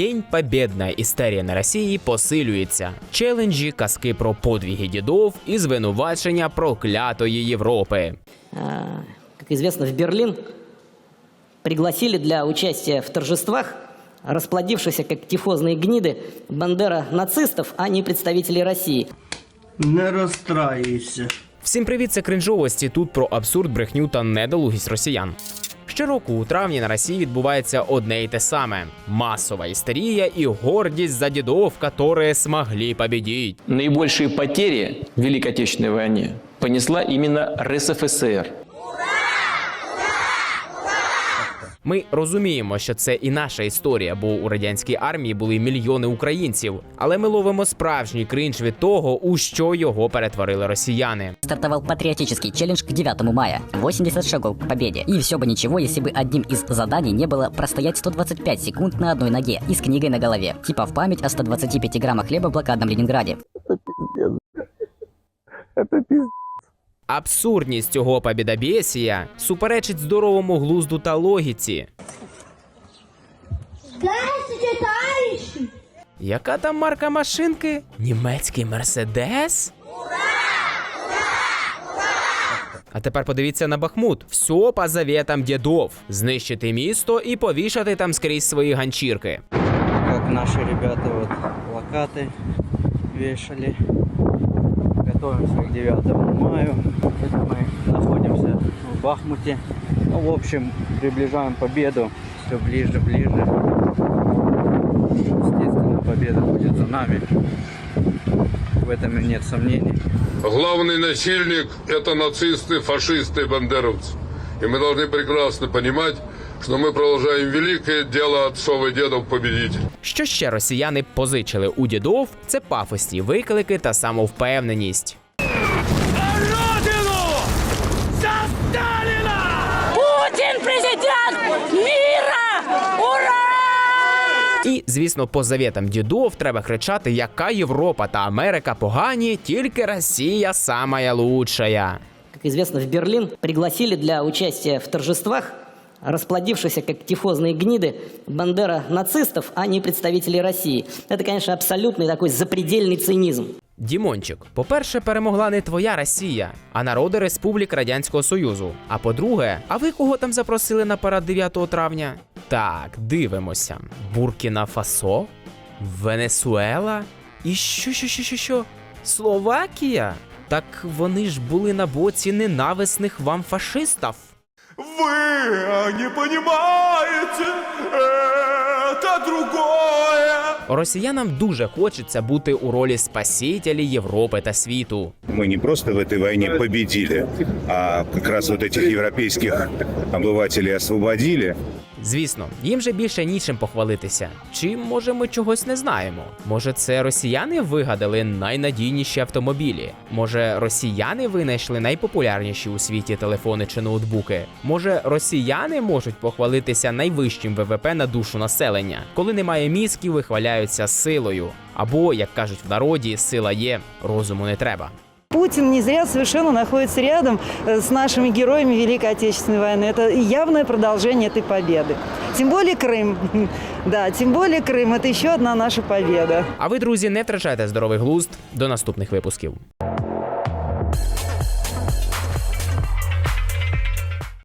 День Побєдна істерія на Росії посилюється. Челенджі, казки про подвіги дідов і звинувачення проклятої Європи. А, Как известно, в Берлин пригласили для участия в торжествах расплодившихся как тифозные гниды бандера нацистов, а не представителей России. Не розстраюйся. Всім привіт, це кринжовості. Тут про абсурд, брехню та недолугість росіян. Щороку у травні на Росії відбувається одне й те саме: масова істерія і гордість за дідов, которые смогли побідіть. Найбільші потери в Великій Отечественной війні понесла іменно РСФСР. Ми розуміємо, що це і наша історія, бо у радянській армії були мільйони українців. Але ми ловимо справжній кринж від того, у що його перетворили росіяни. Стартовал патриотический челлендж к 9 мая. 80 шагов к победе. И все бы ничего, если бы одним из заданий не было простоять 125 секунд на одной ноге и с книгой на голове. Типа в память о 125 граммах хлеба в блокадном Ленинграде. Абсурдність цього побідобєсія суперечить здоровому глузду та логіці. Яка там марка машинки? Німецький Мерседес? А тепер подивіться на Бахмут. Все по заветам дідов. Знищити місто і повішати там скрізь свої ганчірки. Как наши ребята вот плакаты вешали. Готовимся к 9 маю. Это мы находимся в Бахмуте. Ну, в общем, приближаем победу. Все ближе, ближе. Естественно, победа будет за нами. В этом и нет сомнений. Главный насильник – это нацисты, фашисты, бандеровцы. И мы должны прекрасно понимать, что мы продолжаем великое дело отцов и дедов победителей. Що ще росіяни позичили у дідов, це пафосні виклики та самовпевненість. І, звісно, по заветам дідов треба кричати, яка Європа та Америка погані, тільки Росія самая лучшая. Как известно, в Берлин пригласили для участия в торжествах расплодившихся как тифозные гниды бандера нацистов, а не представителей России. Это, конечно, абсолютный такой запредельный цинизм. Дімончик, по-перше, перемогла не твоя Росія, а народи Республік Радянського Союзу. А по-друге, а ви кого там запросили на парад 9 травня? Так, дивимося. Буркіна Фасо, Венесуела і що, що, що, що, що? Словакія? Так вони ж були на боці ненависних вам фашистів. Вы не понимаете, это другое. Росіянам дуже хочеться бути у ролі спасителі Європи та світу. мы не просто в этой войне победили, а как раз вот этих европейских обывателей освободили. Звісно, їм же більше нічим похвалитися. Чи може ми чогось не знаємо? Може, це росіяни вигадали найнадійніші автомобілі? Може, росіяни винайшли найпопулярніші у світі телефони чи ноутбуки? Може, росіяни можуть похвалитися найвищим ВВП на душу населення, коли немає мізків, вихваляються силою. Або, як кажуть в народі, сила є, розуму не треба. Путин не зря совершенно находится рядом э, с нашими героями Великой Отечественной войны. Это явное продолжение этой победы. Тем более Крым. Да, тем более Крым. Это еще одна наша победа. А ви, друзі, не втрачайте здоровий глузд. До наступних випусків.